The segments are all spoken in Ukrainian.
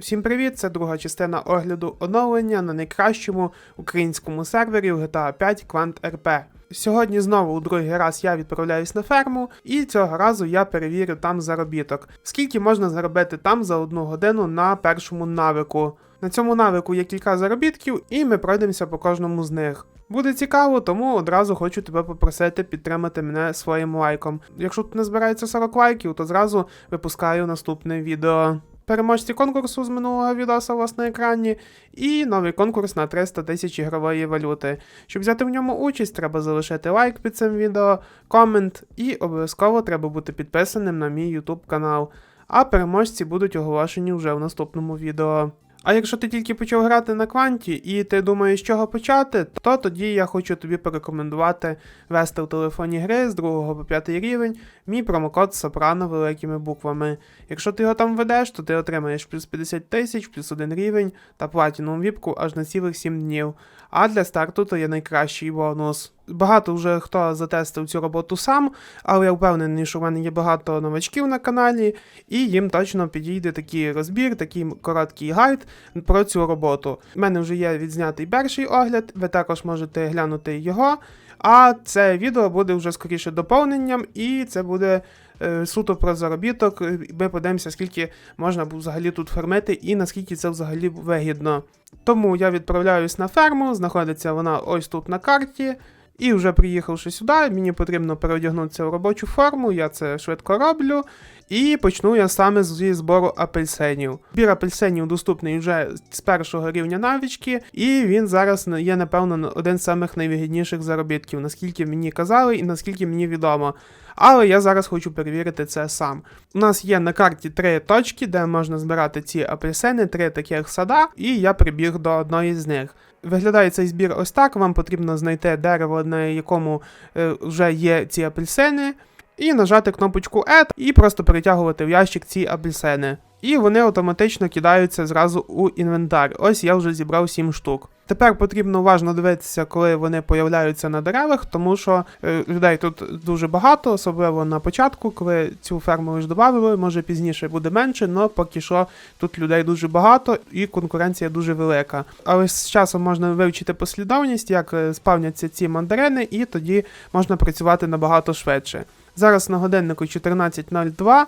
Всім привіт! Це друга частина огляду оновлення на найкращому українському сервері в GTA 5 Quant RP. Сьогодні знову у другий раз я відправляюсь на ферму, і цього разу я перевірю там заробіток. Скільки можна заробити там за одну годину на першому навику. На цьому навику є кілька заробітків, і ми пройдемося по кожному з них. Буде цікаво, тому одразу хочу тебе попросити підтримати мене своїм лайком. Якщо тут не збирається 40 лайків, то зразу випускаю наступне відео. Переможці конкурсу з минулого відоса у вас на екрані, і новий конкурс на 300 тисяч ігрової валюти. Щоб взяти в ньому участь, треба залишити лайк під цим відео, комент і обов'язково треба бути підписаним на мій YouTube канал. А переможці будуть оголошені вже в наступному відео. А якщо ти тільки почав грати на кванті і ти думаєш, з чого почати, то тоді я хочу тобі порекомендувати вести в телефоні гри з 2 по 5 рівень мій промокод Сопрано великими буквами. Якщо ти його там введеш, то ти отримаєш плюс 50 тисяч, плюс 1 рівень та платіну віпку аж на цілих 7 днів. А для старту то є найкращий бонус. Багато вже хто затестив цю роботу сам, але я впевнений, що в мене є багато новачків на каналі, і їм точно підійде такий розбір, такий короткий гайд про цю роботу. У мене вже є відзнятий перший огляд, ви також можете глянути його. А це відео буде вже скоріше доповненням, і це буде е, суто про заробіток. Ми подивимося, скільки можна взагалі тут фармити і наскільки це взагалі вигідно. Тому я відправляюсь на ферму, знаходиться вона ось тут на карті. І вже приїхавши сюди, мені потрібно переодягнутися в робочу форму, я це швидко роблю. І почну я саме зі збору апельсинів. Збір апельсинів доступний вже з першого рівня навички, і він зараз є, напевно, один з самих найвигідніших заробітків, наскільки мені казали і наскільки мені відомо. Але я зараз хочу перевірити це сам. У нас є на карті три точки, де можна збирати ці апельсини, три таких сада, і я прибіг до одної з них. Виглядає цей збір ось так. Вам потрібно знайти дерево, на якому е, вже є ці апельсини, і нажати кнопочку Add, і просто перетягувати в ящик ці апельсини. І вони автоматично кидаються зразу у інвентар. Ось я вже зібрав 7 штук. Тепер потрібно уважно дивитися, коли вони появляються на деревах, тому що е, людей тут дуже багато, особливо на початку, коли цю ферму лише додали, може пізніше буде менше, але поки що тут людей дуже багато і конкуренція дуже велика. Але з часом можна вивчити послідовність, як е, спавняться ці мандарини, і тоді можна працювати набагато швидше. Зараз на годиннику 14.02,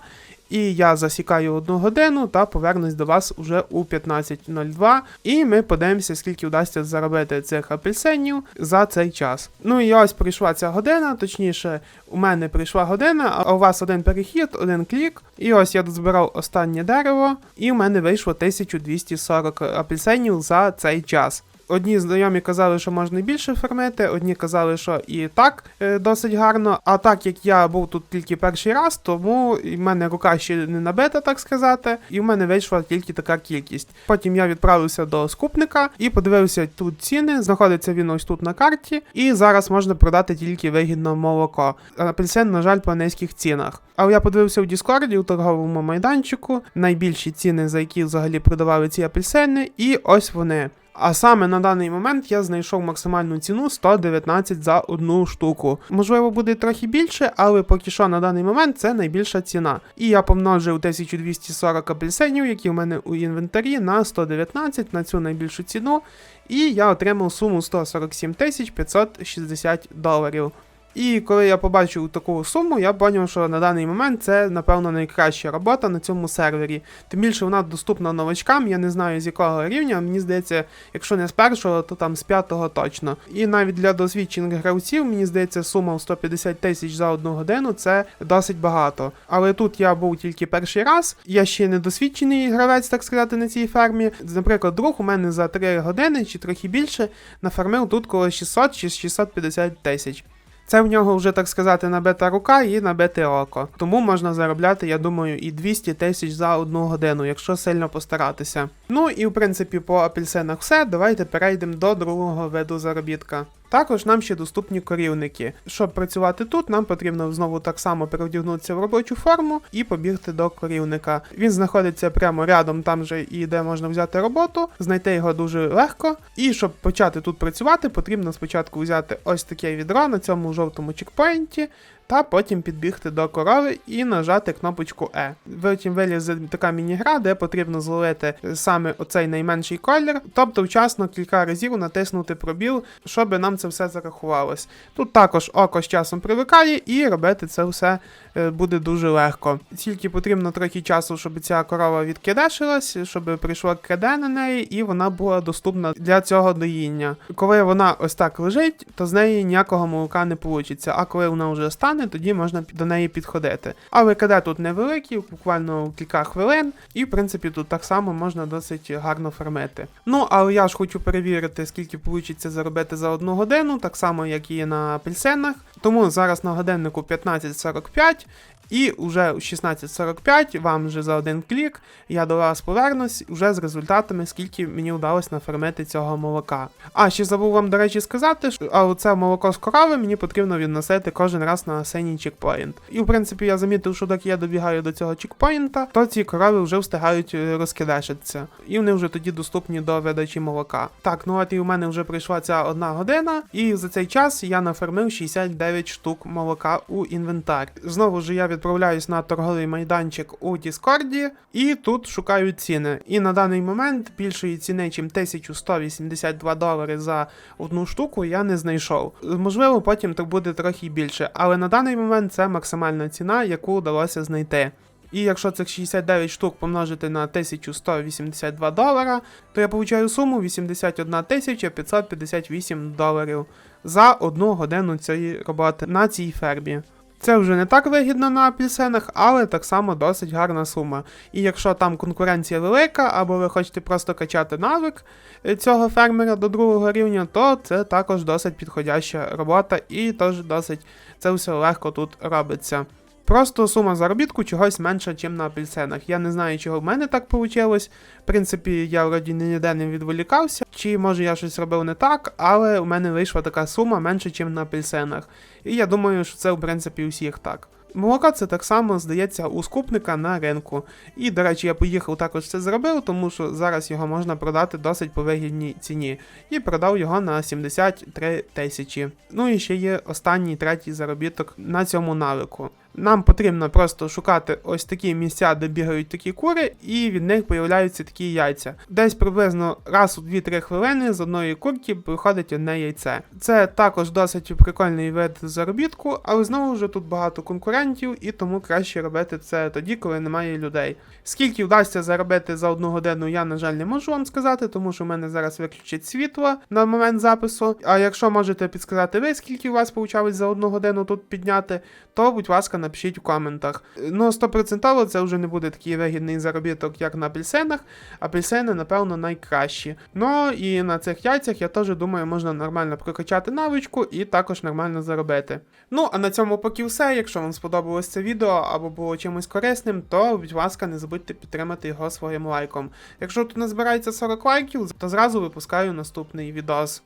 і я засікаю одну годину та повернусь до вас уже у 15.02. І ми подивимося, скільки вдасться заробити цих апельсинів за цей час. Ну і ось прийшла ця година, точніше, у мене прийшла година, а у вас один перехід, один клік. І ось я дозбирав останнє дерево, і у мене вийшло 1240 апельсинів за цей час. Одні знайомі казали, що можна більше фармити, одні казали, що і так е, досить гарно. А так як я був тут тільки перший раз, тому в мене рука ще не набита, так сказати, і в мене вийшла тільки така кількість. Потім я відправився до скупника і подивився тут ціни. Знаходиться він ось тут на карті, і зараз можна продати тільки вигідно молоко. Апельсин, на жаль, по низьких цінах. Але я подивився в Діскорді у торговому майданчику найбільші ціни, за які взагалі продавали ці апельсини, і ось вони. А саме на даний момент я знайшов максимальну ціну 119 за одну штуку. Можливо, буде трохи більше, але поки що на даний момент це найбільша ціна. І я помножив 1240 апельсинів, які в мене у інвентарі, на 119 на цю найбільшу ціну. І я отримав суму 147 560 доларів. І коли я побачив таку суму, я зрозумів, що на даний момент це, напевно, найкраща робота на цьому сервері. Тим більше вона доступна новачкам, я не знаю з якого рівня. Мені здається, якщо не з першого, то там з п'ятого точно. І навіть для досвідчених гравців, мені здається, сума в 150 тисяч за одну годину це досить багато. Але тут я був тільки перший раз, я ще не досвідчений гравець, так сказати, на цій фермі. Наприклад, друг у мене за 3 години чи трохи більше нафармив тут коло 600 чи 650 тисяч. Це в нього вже, так сказати, набита рука і набите око. Тому можна заробляти, я думаю, і 200 тисяч за одну годину, якщо сильно постаратися. Ну і в принципі по апельсинах все. Давайте перейдемо до другого виду заробітка. Також нам ще доступні корівники. Щоб працювати тут, нам потрібно знову так само переодягнутися в робочу форму і побігти до корівника. Він знаходиться прямо рядом, там же і де можна взяти роботу, знайти його дуже легко. І щоб почати тут працювати, потрібно спочатку взяти ось таке відро на цьому жовтому чекпоінті, та потім підбігти до корови і нажати кнопочку E. Потім вилізе така міні-гра, де потрібно зловити саме оцей найменший колір, тобто вчасно кілька разів натиснути пробіл, щоб нам це все зарахувалось. Тут також око з часом привикає, і робити це все е, буде дуже легко. Тільки потрібно трохи часу, щоб ця корова відкидешилась, щоб прийшло креде на неї, і вона була доступна для цього доїння. Коли вона ось так лежить, то з неї ніякого молока не вийде. А коли вона вже стане, тоді можна до неї підходити. Але КД тут невеликий, буквально кілька хвилин, і в принципі тут так само можна досить гарно фармити. Ну, але я ж хочу перевірити, скільки вийде заробити за одну годину, так само як і на апельсинах. Тому зараз на годиннику 15.45. І вже у 16.45 вам вже за один клік я до вас повернусь вже з результатами, скільки мені вдалося нафармити цього молока. А ще забув вам, до речі, сказати, що це молоко з корови мені потрібно відносити кожен раз на синій чекпоінт. І в принципі я замітив, що доки я добігаю до цього чекпоінта, то ці корови вже встигають е, розкидешитися. І вони вже тоді доступні до видачі молока. Так, ну от і у мене вже прийшла ця одна година, і за цей час я нафармив 69 штук молока у інвентар. Знову ж я відправляюсь на торговий майданчик у Діскорді, і тут шукаю ціни. І на даний момент більшої ціни, ніж 1182 долари за одну штуку, я не знайшов. Можливо, потім так буде трохи більше, але на даний момент це максимальна ціна, яку вдалося знайти. І якщо цих 69 штук помножити на 1182 долара, то я получаю суму 81 558 доларів за одну годину цієї роботи на цій фермі. Це вже не так вигідно на апельсинах, але так само досить гарна сума. І якщо там конкуренція велика, або ви хочете просто качати навик е, цього фермера до другого рівня, то це також досить підходяща робота і теж досить це все легко тут робиться. Просто сума заробітку чогось менша, ніж на апельсинах. Я не знаю, чого в мене так вийшло. В принципі, я вроді ніде не відволікався, чи може я щось робив не так, але у мене вийшла така сума менше, ніж на апельсинах. І я думаю, що це в принципі у всіх так. Молока це так само здається у скупника на ринку. І, до речі, я поїхав також це зробив, тому що зараз його можна продати досить по вигідній ціні. І продав його на 73 тисячі. Ну і ще є останній третій заробіток на цьому навику. Нам потрібно просто шукати ось такі місця, де бігають такі кури, і від них появляються такі яйця. Десь приблизно раз у 2-3 хвилини з одної курки виходить одне яйце. Це також досить прикольний вид заробітку, але знову ж тут багато конкурентів, і тому краще робити це тоді, коли немає людей. Скільки вдасться заробити за одну годину, я, на жаль, не можу вам сказати, тому що в мене зараз виключить світло на момент запису. А якщо можете підсказати ви, скільки у вас вийшло за одну годину тут підняти, то будь ласка, напишіть в коментах. Ну, 100% це вже не буде такий вигідний заробіток, як на апельсинах. Апельсини, напевно, найкращі. Ну і на цих яйцях я теж думаю, можна нормально прокачати навичку і також нормально заробити. Ну, а на цьому поки все. Якщо вам сподобалось це відео або було чимось корисним, то, будь ласка, не забудьте підтримати його своїм лайком. Якщо тут не збирається 40 лайків, то зразу випускаю наступний відос.